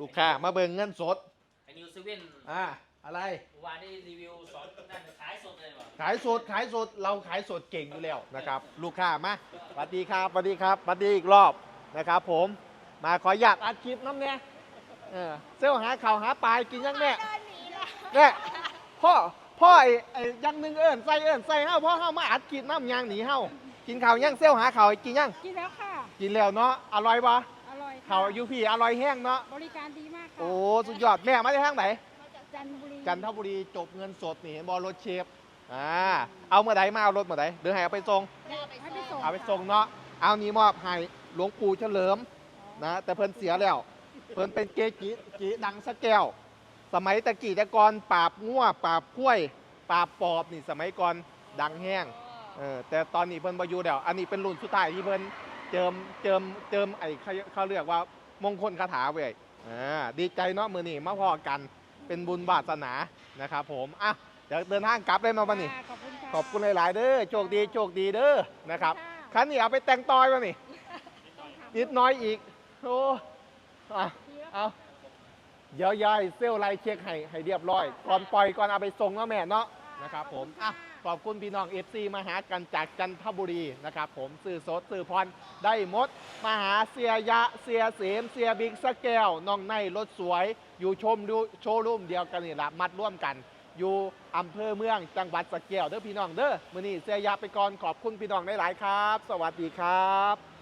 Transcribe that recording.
ลูกค้ามาเบิ่งเงินสดไอ้นิวเซเว่นอ่าอะไร วานได้รีวิวสอนนั่นขายสดเลยว่ะขายสดขายสดเราขายสดเก่งอยู่แล้วนะครับ ลูกค้ามาสวัสดีครับสวัสดีครับสวัสดีอีกรอบนะครับ ผมมาขออยากอัดคลิปน้ำเนี่ยเออเซลหาข่าวหาปลายกินยังแม่เดินหนีเลยเนี่ยพ่อพ่อไอ้ไอ้อยังหนึงเอิ้นใส่เอิ้นใส่เฮาพ่อเฮามาอัดคลิปน้ำยางหนีเฮากินข้าวยังเซลหาข่าวให้กินยังกินแล้วค่ะ กินแล้วเนาะอร่อยปะ อร่อยค่ะข่าวอยูพี่อร่อยแห้งเนาะ บริการดีมากค่ะโอ้สุดยอดแม่มาจากทางไหนจันทบุรีจันทบุรีจบเงินสดนี่เห็นบอลรถเชฟ อ่า เอาเมื่อใดมาเอารถเมื่อใดเดี๋ยวให้เอาไปส่ง ให้ไปส่งเอาไปส่งเนาะ เอานี้มอบให้หลวงปู่เฉลิมนะแต่เพิ่นเสียแล้ว เพิ่นเป็นเกจิจิดังสะแก้ว สมัยตะกี้แต่ก่อนปราบงัวปราบกล้วย ปราบปอบนี่สมัยก่อนดังแห้ง เออแต่ตอนนี้เพิ่นบ่อยู่แล้ว อันนี้เป็นรุ่นสุดท้ายที่เพิ่น เจิมเจิมเจิมไอ้เขาเขาเรียกว่ามงคลคาถาเว้ยอ่าดีใจเนาะมื้อนี้มาพอกันเป็นบุญบาสนานะครับผมอะเดี๋ยวเดินทางกลับเลยมาบัดนี้ค่ะขอบคุณค่ะขอบคุณหลาย ๆ เด้อโชคดีโชคดีเด้อนะครับค่ะคันนี้เอาไปแต่งตอยมานี่นิดน้อยอีกโอ้อะเอาเดี๋ยวยายเซลลไลน์เช็คให้ให้เรียบร้อย ก่อนปล่อยก่อนเอาไปส่งเนาะแม่เนาะ นะครับผมอะขอบคุณพี่น้องเอฟซีมาหากันจากจันทบุรีนะครับผมสื่อสดสื่อพรได้หมดมาหาเสียยะเสียเสมเสียบิ๊กสแก้วน้องในรถสวย อยู่ชมดูโชว์รูมเดียวกันนี่ละมัดร่วมกัน อยู่อำเภอเมืองจังหวัดสแก้วเด้อพี่น้องเด้อมื้อนี้เสียยะไปก่อนขอบคุณพี่น้องหลายๆครับ สวัสดีครับ